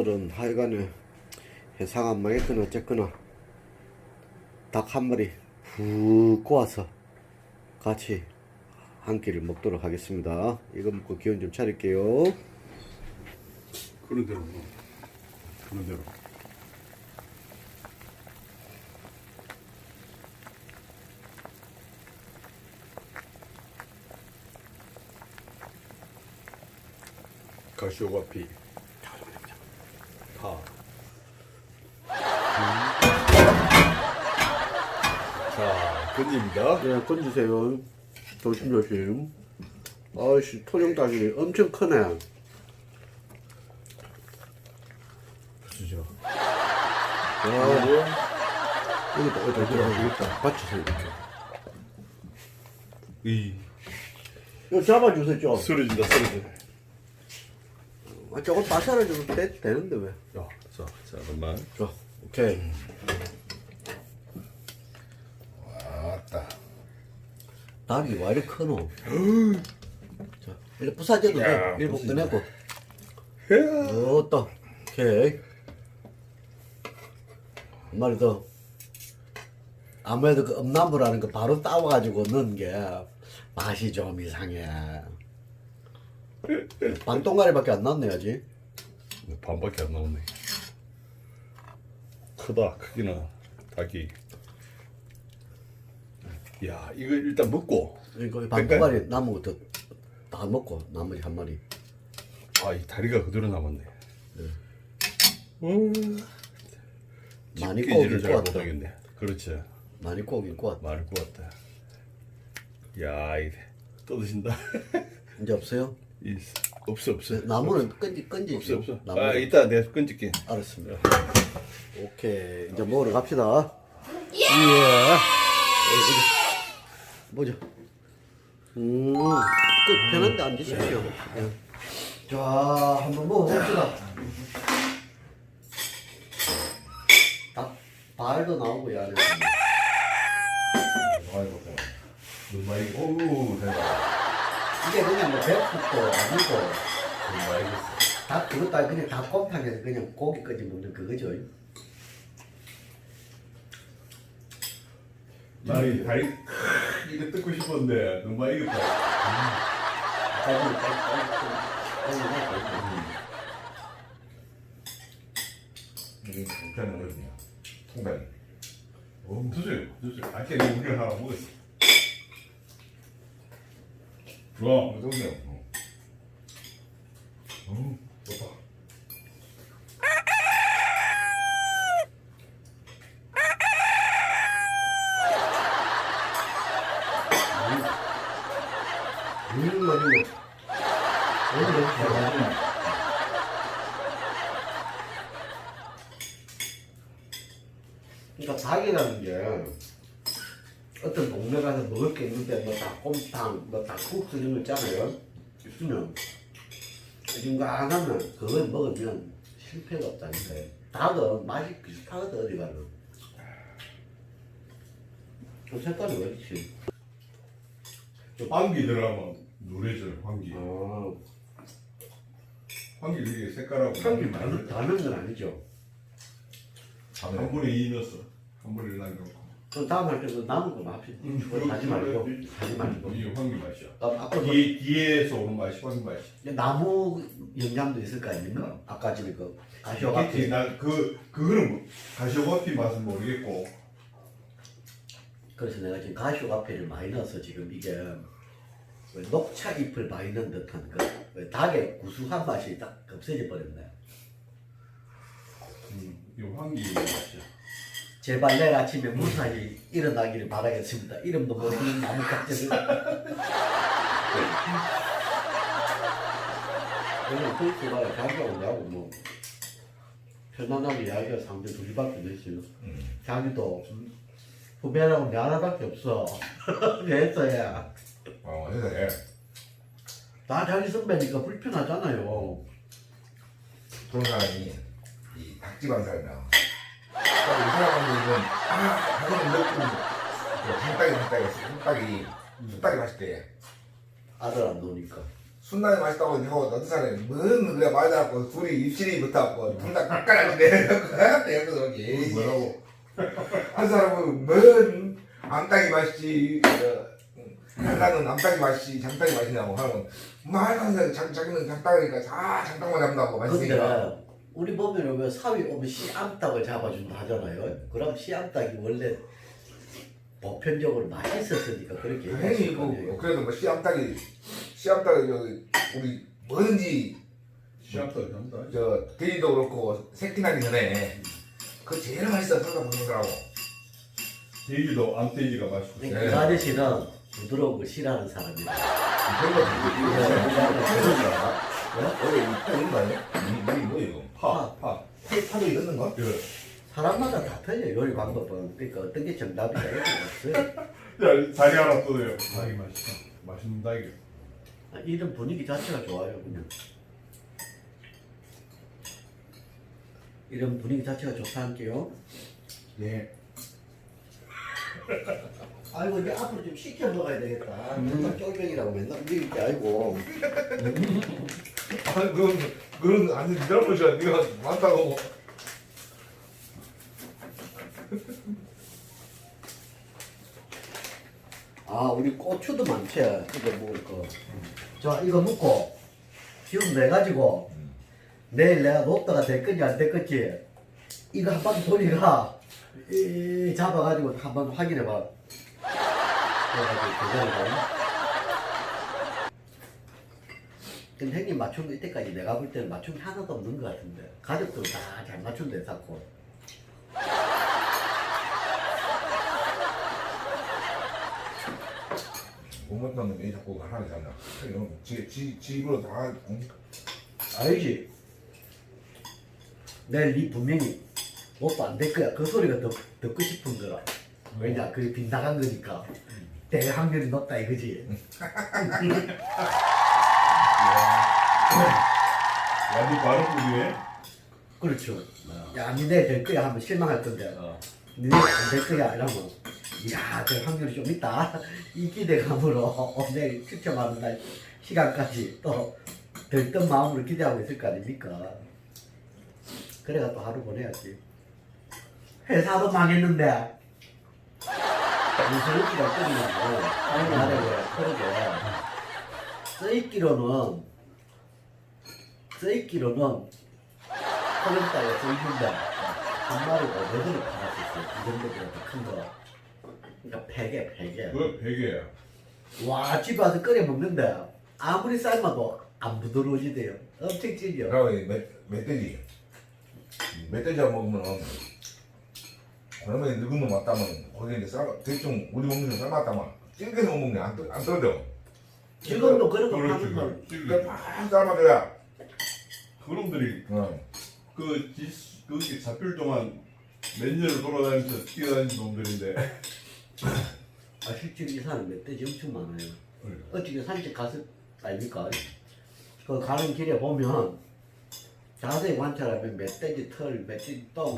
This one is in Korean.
오늘은 하여간에 해상 안 망했거나 어쨌거나 닭 한 마리 푹 구워서 같이 한 끼를 먹도록 하겠습니다. 이거 먹고 기운 좀 차릴게요. 그런 대로 뭐. 그런 대로 가시오가 피 파 자, 건입니다. 네, 건지세요. 조심조심. 아이씨, 토종 닭이 엄청 크네. 주죠. 와, 여기다, 여기다, 여기다, 여기다. 받치세요, 이렇게. 이 이거 잡아주세요, 좀. 쓰러진다, 쓰러져. 아, 저거 마사라줘도 되, 되는데 왜? 야, 자, 잠깐만. 자, 오케이. 왔다. 닭이 왜 이렇게 크노? 자, 이렇게 부사져도 야, 돼. 일곱 꺼내고. 야. 어, 또. 오케이. 한 마리 더. 아무래도 그 엄나무라는 거 바로 따와가지고 넣은 게 맛이 좀 이상해. 반 동가리밖에 안 났네, 아직. 반밖에 안 나오네. 크다, 크기는 닭이. 야, 이거 일단 먹고. 이거 반 그러니까- 동가리 남은 것도 다 먹고, 나머지 한 마리. 아, 이 다리가 그대로 남았네. 어, 많이 집게질을 구우긴 잘. 못하겠네. 그렇지. 많이 구우긴 구웠다. 말을 구웠다. 야, 이 떠드신다. 이제 없어요? 이, 없어, 없어. 나무는 끈지, 끈지. 없어, 없어. 나무. 아, 이따 내가 끈질게. 알았습니다. 오케이. 이제 먹으러 갑시다. 예. 보자. 음, 끝 편한데 앉으십시오. 예. 자, 한번 먹어봅시다. 닭, 발도 나오고, 야. 아이고, 눈 많이, 오우, 대박. 이게 그냥 뭐 배고프고 아니고, 눈 많이 겠어 닭 그것도 그냥 닭곰탕에서 그냥 고기까지 먹는 그거죠. 나는 다리 이거 뜯고 싶었는데 너무 많이 익었다. 이게 괜찮거든요. 통다리. 어, 드세요. 드세요. 아까 우리가 하나 먹었어. 좋아. 어서오세요. 어. 어, 좋다. 음, 맛있네. 너무 맛있어. 그러니까 닭이라는 게 어떤 동네 가서 먹을 게 있는데 뭐 닭곰탕, 뭐 닭국수 이런 거 있잖아요. 있으면 지금 안 하면 그걸 먹으면 실패가 없다니까요. 닭은 맛이 비슷하거든 어디 가는. 그 색깔이 왜 이렇지? 황기 들어가면 노래져요. 황기. 아, 황기 이게 색깔하고 향이 다는 다는 건 아니죠. 한 분에 이 넣었어. 한 분에 남겨놓고. 그럼 다음 할 때는 남은 거 맛이 그거 하지 말고 하지 말고. 이게 황기 맛이야. 아, 아까 뭐뒤 뒤에서 오는 맛이 황기 맛이. 나무 영양도 있을 거 아닙니까? 아까 전에 그 가시오 이게 같은 나그 그거는 뭐- 가시오가피 맛은 모르겠고 그래서 내가 지금 가시오 카페를 많이 넣어서 지금 이게 왜 녹차 잎을 많이 넣은 듯한 그왜 닭의 구수한 맛이 딱 없어져 버렸네. 음, 이 황기 맛이야. 제발 내일 아침에 무사히 일어나기를 바라겠습니다. 이름도 모르는 나무 깍지를. 그냥 페이스가 자기가 오냐고 뭐 편안하게 이야기가 상대 둘이밖에 됐어요. 자기도 후배라고 내 하나밖에 없어. 그랬어야. 어, 세상에. 다 자기 선배니까 불편하잖아요. 그런 사람이 이 닭집안 사람이야. 그러니까 이 사람은 아, 그거는 몇분 한 딱이 한 딱이 한 딱이 한 딱이 맛있대. 아들 안 노니까. 순나이 맛있다고 하고 어떤 사람이 뭔 그래 맞아갖고 둘이 입술이 붙어갖고 둘다 옆에서 어, 이렇게 뭐라고? 한 사람은 뭔 암탉이 맛있지 어, 하나는 암탉이 맛있지 장닭이 맛있냐고 하면 말도 안 돼. 자- 자기는 장닭이니까 다 장닭만 잡는다고 맛있으니까 근데 우리 보면은 왜 사위 오면 씨암탉을 잡아준다 하잖아요. 그럼 씨암탉이 원래 보편적으로 맛있었으니까 그렇게 당연히 거예요. 그래도 뭐 씨암탉이 씨암탉이 저기 우리 뭐든지 시합도 한다. 저 돼지도 그렇고 새끼 나기 전에 그 제일 맛있어 설가 먹는 거라고 돼지도 암돼지가 맛있고. 그 네. 아저씨는 부드러운 걸 싫어하는 사람이다. 그런 거 그러니까 원래 이거 거 아니야? 이게 이거? 파, 파. 파도 거? 그, 사람마다 다 틀려 요리 방법은 그러니까 어떤 게 정답이다 이런 게 없어요. 야, 자기 하나 떠요. 닭이 맛있다. 맛있는 닭이. 아, 이런 분위기 자체가 좋아요 그냥. 이런 분위기 자체가 좋다 할게요. 예. 아이고 이제 앞으로 좀 시켜 먹어야 되겠다. 맨날 쫄병이라고 맨날 우리 이렇게 알고. 아 그건 그건 아니 네 잘못이야 네가 많다고 아 우리 고추도 많지. 이거 먹을 거. 자 이거 먹고 기운 내 가지고 내일 내가 로또가 될 건지 안 될 건지 이거 한 바퀴 돌리가 이 잡아가지고 한 번 확인해 봐. 그래가지고 그거를. 근데 형님 거 이때까지 내가 볼 때는 게 하나도 없는 것 같은데 가족들 다 잘 맞춘대 자꾸. 못못하는 애 자꾸 하나 잡나 지, 지, 지 입으로 다 응? 알지? 내일 니 분명히 로또 안될 거야. 그 소리가 더 듣고 싶은 거라. 왜냐, 그게 빗나간 거니까. 될 확률이 높다 이거지. 완전 바로 뿌리네. 그렇죠. 야, 니 내일 될 거야 하면 실망할 건데. 니네 안 될 거야 이러면. 이야, 될 확률이 좀 있다. 이 기대감으로 어, 내일 추첨하는 날 시간까지 또 들뜬 마음으로 기대하고 있을 거 아닙니까? 그래가 또 하루 보내야지. 회사도 망했는데. 무슨 웃기가 끓이냐고. 아니, 나를 왜, 그러게. 써있기로는, 써있기로는, 소금다에 써있는데, 한 마리 500원을 팔았었어. 이 정도보다 더큰 거. 그러니까 팩에, 팩에. 그거 베개야. 와, 집에 와서 끓여 먹는데, 아무리 삶아도 안 부드러워지대요. 엄청 찌죠. 그리고 이 멧, 멧돼지 멧돼지 안 먹으면 그러면 늙은 놈 왔다면 거기 이제 삶아 대충 우리 먹는 거 삶았다면 찔겨서 못 먹네 안, 떠- 안 떨어져 지금도 그런 거 그렇지, 파는 거. 그. 지금 그러니까 막 삶아줘야 그놈들이 어. 그 지, 그게 잡힐 동안 몇 년을 돌아다니면서 뛰어다니는 놈들인데. 아, 실제로 이 사람 멧돼지 엄청 많아요. 어떻게 산책 가서 아닙니까? 그 가는 길에 보면 자세히 관찰하면 멧돼지 털, 멧돼지 똥,